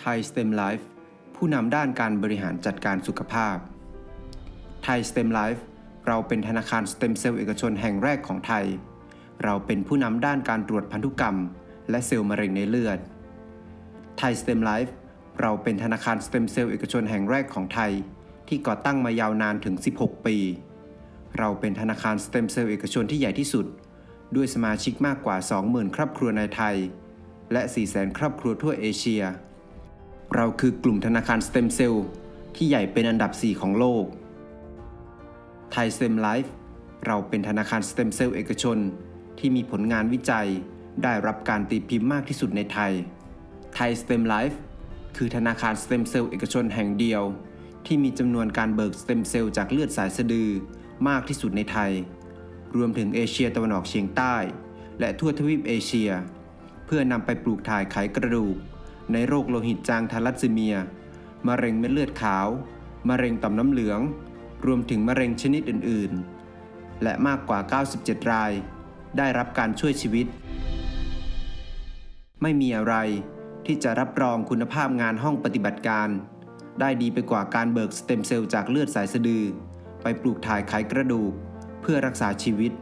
ไทย STEM Life ผู้นำด้านการบริหารจัดการสุขภาพ ไทย STEM Life เราเป็นธนาคารสเต็มเซลล์เอกชนแห่งแรกของไทย เราเป็นผู้นำด้านการตรวจพันธุกรรม และเซลล์มะเร็งในเลือด ไทย STEM Life เราเป็นธนาคารสเต็มเซลล์เอกชนแห่งแรกของไทย ที่ก่อตั้งมายาวนานถึง 16 ปี เราเป็นธนาคารสเต็มเซลล์เอกชนที่ใหญ่ที่สุด ด้วยสมาชิกมากกว่า 20,000 ครอบครัวในไทย และ 400,000 ครอบครัวทั่วเอเชีย เราคือกลุ่มธนาคารสเต็มเซลล์ที่ใหญ่เป็นอันดับ 4 ของโลก ไทยสเต็มไลฟ์เราเป็นธนาคารสเต็มเซลล์เอกชน ที่มีผลงานวิจัย ได้รับการตีพิมพ์มากที่สุดในไทย ไทยสเต็มไลฟ์คือธนาคารสเต็มเซลล์เอกชนแห่งเดียว ที่มีจำนวนการเบิกสเต็มเซลล์จากเลือดสายสะดือมากที่สุดในไทย รวมถึงเอเชียตะวันออกเฉียงใต้ และทั่วทวีปเอเชีย เพื่อนำไปปลูกถ่ายไขกระดูก ในโรคโลหิตจางทาลัสซีเมีย มะเร็งเม็ดเลือดขาว มะเร็งต่อมน้ำเหลือง รวมถึงมะเร็งชนิดอื่น ๆ และมากกว่า 97 ราย ได้รับการช่วยชีวิต ไม่มีอะไรที่จะรับรองคุณภาพงานห้องปฏิบัติการ ได้ดีไปกว่าการเบิกสเต็มเซลล์จากเลือดสายสะดือ ไปปลูกถ่ายไขกระดูก เพื่อรักษาชีวิต